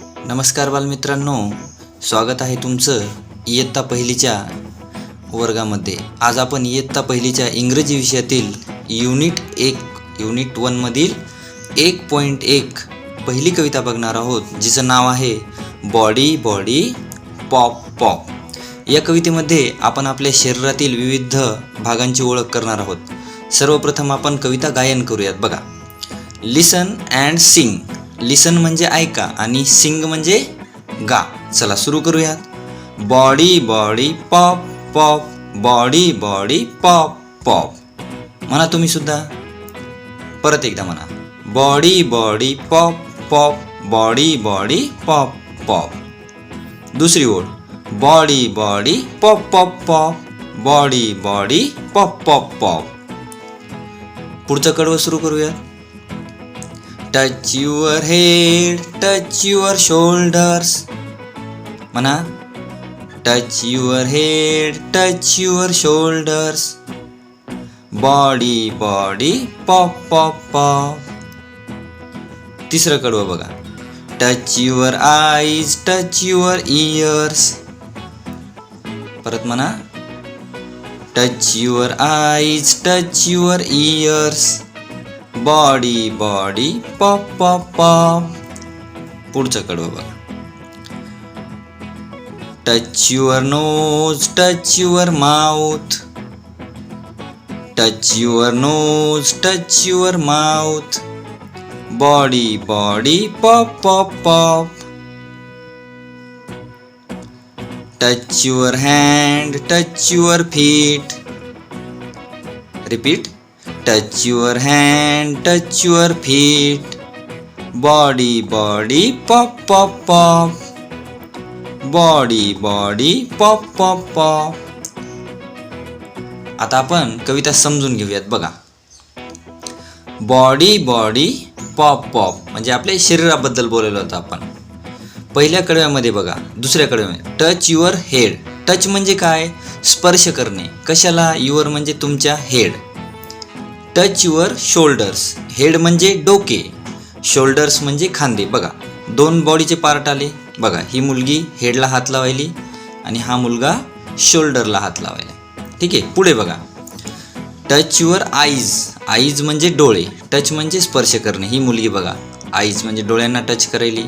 नमस्कार बालमित्रांनो स्वागत आहे तुमचं इयत्ता पहिलीच्या वर्गामध्ये. आज आपण इयत्ता पहिलीच्या इंग्रजी विषयातील युनिट एक युनिट वनमधील एक पॉईंट एक पहिली कविता बघणार आहोत जिचं नाव आहे बॉडी बॉडी पॉप पॉप. या कवितेमध्ये आपण आपल्या शरीरातील विविध भागांची ओळख करणार आहोत. सर्वप्रथम आपण कविता गायन करूयात बघा. लिसन अँड सिंग लिसन म्हणजे ऐका आणि सिंग म्हणजे गा. चला सुरू करूयात. Body body pop pop body body pop pop म्हणा तुम्ही सुद्धा. परत एकदा म्हणा. Body body pop pop body body pop pop दुसरी ओळ. Body body pop pop pop body body pop pop pop पुढचं कडवं सुरू करूया touch your head touch your shoulders म्हणा. Touch your head touch your shoulders body body pop pop pop तिसरं कडवं बघा. Touch your eyes touch your ears परत म्हणा. Touch your eyes touch your ears body body pop pop pop पुढचं कडवं बघा. Touch your nose touch your mouth touch your nose touch your mouth body body pop pop pop touch your hand touch your feet repeat touch your hand touch your feet body body pop pop pop body body pop pop pop आता आपण कविता समजून घेऊयात बघा. Body body pop pop म्हणजे आपल्या शरीराबद्दल बोललेलो होतो आपण. पहिल्या कडव्यामध्ये बघा दुसऱ्या कडव्यामध्ये. टच युअर हेड टच म्हणजे काय? स्पर्श करणे. कशाला? युअर म्हणजे तुमच्या head touch your shoulders. Head म्हणजे डोके. शोल्डर्स म्हणजे खांदे. बघा दोन बॉडीचे पार्ट आले. बघा ही मुलगी हेडला हात लावायली आणि हा मुलगा शोल्डरला हात लावायला. ठीक आहे पुढे बघा. Touch your eyes. आईज म्हणजे डोळे. टच म्हणजे स्पर्श करणे. ही मुलगी बघा आईज म्हणजे डोळ्यांना टच करायली.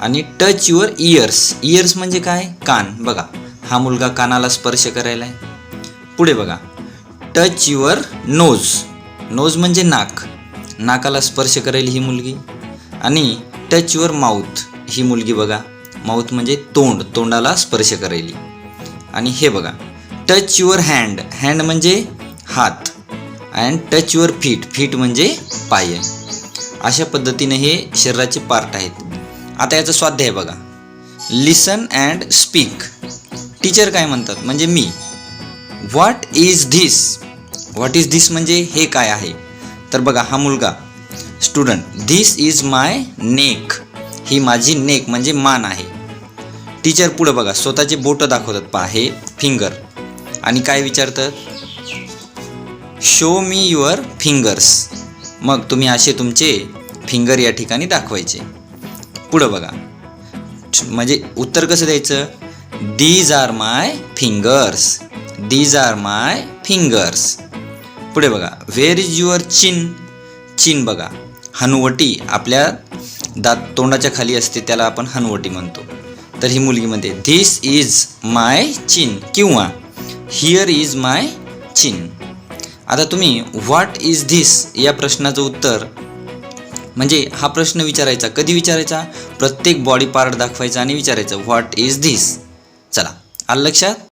आणि टच युअर इयर्स. इयर्स म्हणजे काय? कान. बघा हा मुलगा कानाला स्पर्श करायला आहे पुढे बघा. Touch your nose. नोज म्हणजे नाक. नाकाला स्पर्श करेल ही मुलगी. आणि टच युअर माउथ ही मुलगी बघा. माउथ म्हणजे तोंड तोंडाला स्पर्श करेल. आणि हे बघा. टच युअर हँड हँड म्हणजे हात. And touch your feet feet म्हणजे पाय. अशा पद्धतीने हे शरीराचे पार्ट आहेत. आता याचं स्वाध्याय बघा. लिसन अँड स्पीक टीचर काय म्हणतात? म्हणजे मी. What is this what is this म्हणजे हे काय आहे? तर बघा हा मुलगा. Student this is my neck ही माझी नेक म्हणजे मान आहे. टीचर पुढं बघा स्वतःचे बोटं दाखवतात पहा हे फिंगर आणि काय विचारतात? शो मी युअर फिंगर्स मग तुम्ही असे तुमचे फिंगर या ठिकाणी दाखवायचे. पुढं बघा. म्हणजे उत्तर कसं द्यायचं? These are my fingers these are my fingers पुढे बघा. Where is your chin chin बघा. हनुवटी आपल्या दात तोंडाच्या खाली असते त्याला आपण हनुवटी म्हणतो. तर ही मुलगी म्हणते धिस इज माय चिन किंवा हिअर इज माय चिन आता तुम्ही व्हॉट इज धिस या प्रश्नाचं उत्तर म्हणजे हा प्रश्न विचारायचा. कधी विचारायचा? प्रत्येक बॉडी पार्ट दाखवायचा आणि विचारायचं व्हॉट इज धिस चला. आलं लक्षात?